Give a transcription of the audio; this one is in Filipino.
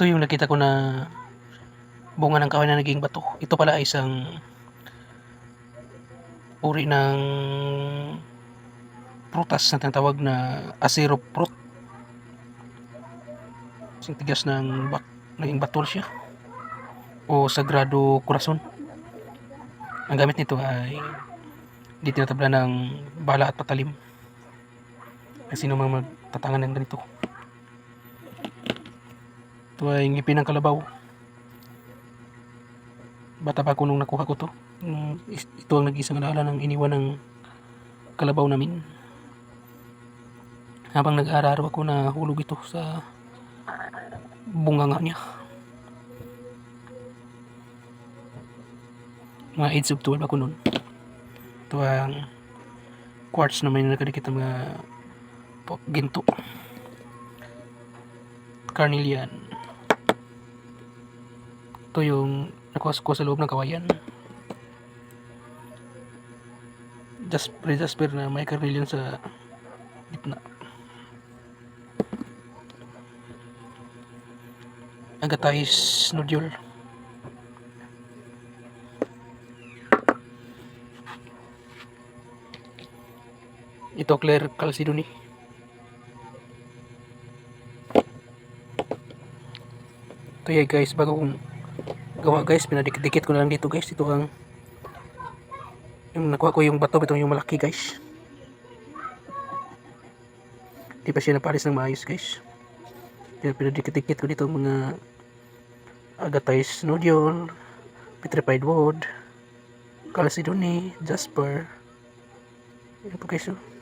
Ito yung nakita ko na bunga ng kahoy na naging bato. Ito pala ay isang uri ng prutas na tinatawag na asero fruit. Kasing tigas ng bak naging batol siya. O sagrado corazon. Ang gamit nito ay hindi tinatabla ng bala at patalim. Kasi sino mang magtatangan ng ganito. Ito ay ngipin ng kalabaw. Bata pa ako nung nakuha ko to. Ito ang nag-isang alaala ng iniwan ng kalabaw namin. Habang nag-aararo ako na hulog ito sa bunga nga niya. Mga age of 12 ako nun. Ito ang quartz na may nakadikit ng mga ginto. Carnelian. Ito yung nakuha ko sa loob ng kawayan. Jasper, Jasper na may carnelian sa gitna. Agatais nodule. Ito Claire Calcidony. Ito yan guys, bago kong gawa guys, pinadikit-dikit ko na lang dito guys. Ito ang yung nakuha ko yung bato, ito yung malaki guys. Di pa siya napalis ng maayos guys. Kaya pinadikit-dikit ko dito mga agatized nodule, petrified wood, calcidony, jasper. Yan po guys. oh.